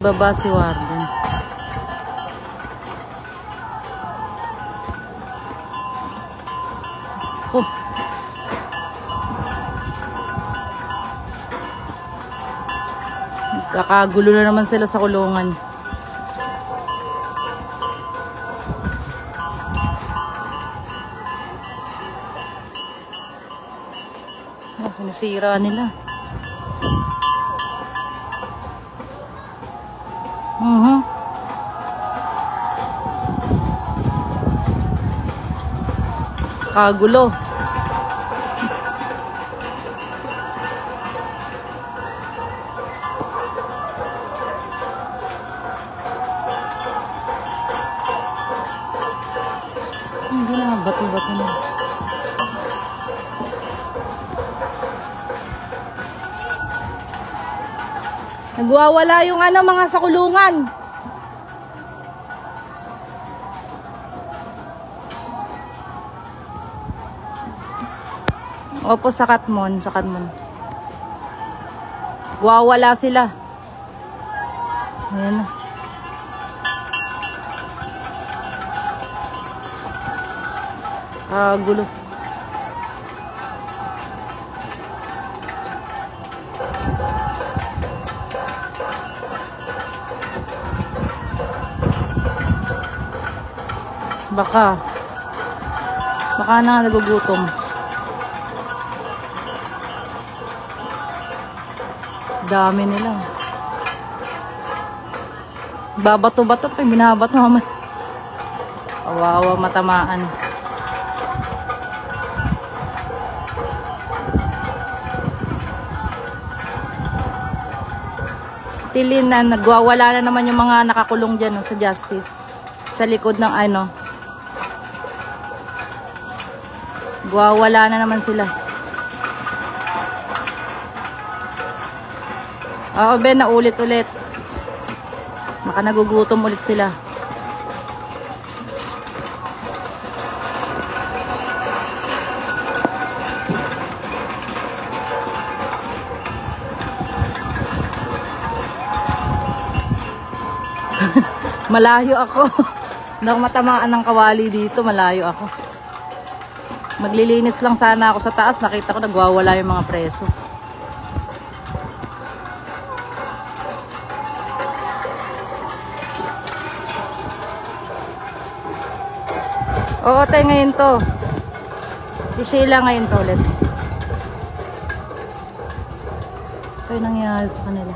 Baba si Warden. Oh. Kakagulo na naman sila sa kulungan. Ah, sinisira nila. Mhm. Kagulo. Hindi na, bato-bato na. Nagwawala yung ano mga sa kulungan. Opo, sa Katmon, sa Katmon. Wawala sila. Ayan. Ah, gulo. Baka. Baka na nagugutom. Dami nila. Babato-bato pa, binabato naman. Kawawa matamaan. Tilin na nagwawala na naman yung mga nakakulong dyan sa justice. Sa likod ng ano. Gwawala na naman sila. Oo, Ben, naulit ulit. Baka nagugutom ulit sila. Malayo ako. Hindi ako matamaan ng kawali dito. Malayo ako. Maglilinis lang sana ako sa taas. Nakita ko nagwawala yung mga preso. Oo, tayo ngayon to. Si Sheila ngayon to ulit. Ano nangyayari sa kanila?